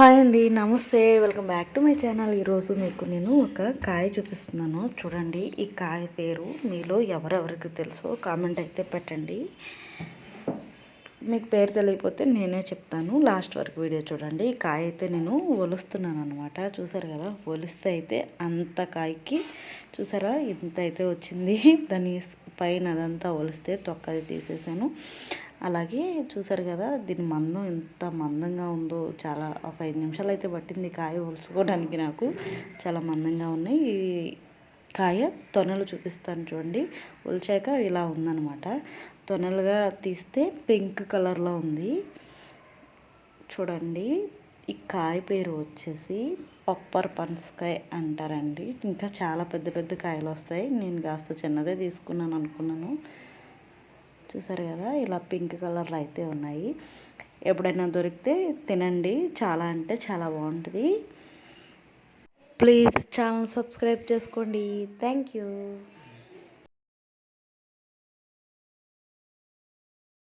Hi అండి నమస్తే. Welcome back to my channel. ఈరోజు మీకు నేను ఒక కాయ చూపిస్తున్నాను. చూడండి ఈ కాయ పేరు మీలో ఎవరెవరికి తెలుసో కామెంట్ అయితే పెట్టండి. మీకు పేరు తెలియకపోతే నేనే చెప్తాను. లాస్ట్ వరకు వీడియో చూడండి. ఈ కాయ అయితే నేను ఒలుస్తున్నాను అనమాట చూసారు కదా ఒలిస్తే అయితే అంత కాయకి చూసారా? ఇంత అయితే వచ్చింది. దాని పైన అదంతా ఒలిస్తే తొక్కది తీసేసాను. అలాగే చూసారు కదా దీని మందం ఎంత మందంగా ఉందో చాలా ఒక ఐదు నిమిషాలు అయితే పట్టింది కాయ ఒలుసుకోవడానికి నాకు. చాలా మందంగా ఉన్నాయి. ఈ కాయ తొనలు చూపిస్తాను చూడండి. ఒలిచాక ఇలా ఉందన్నమాట. తొనలుగా తీస్తే పింక్ కలర్లో ఉంది. చూడండి ఈ కాయ పేరు వచ్చేసి పప్పర్ పనసకాయ అంటారండి. ఇంకా చాలా పెద్ద పెద్ద కాయలు వస్తాయి. నేను కాస్త చిన్నదే తీసుకున్నాను అనుకున్నాను. చూసారు కదా ఇలా పింక్ కలర్లో అయితే ఉన్నాయి. ఎప్పుడైనా దొరికితే తినండి. చాలా అంటే చాలా బాగుంటుంది. ప్లీజ్ ఛానల్ సబ్స్క్రైబ్ చేసుకోండి. Thank you.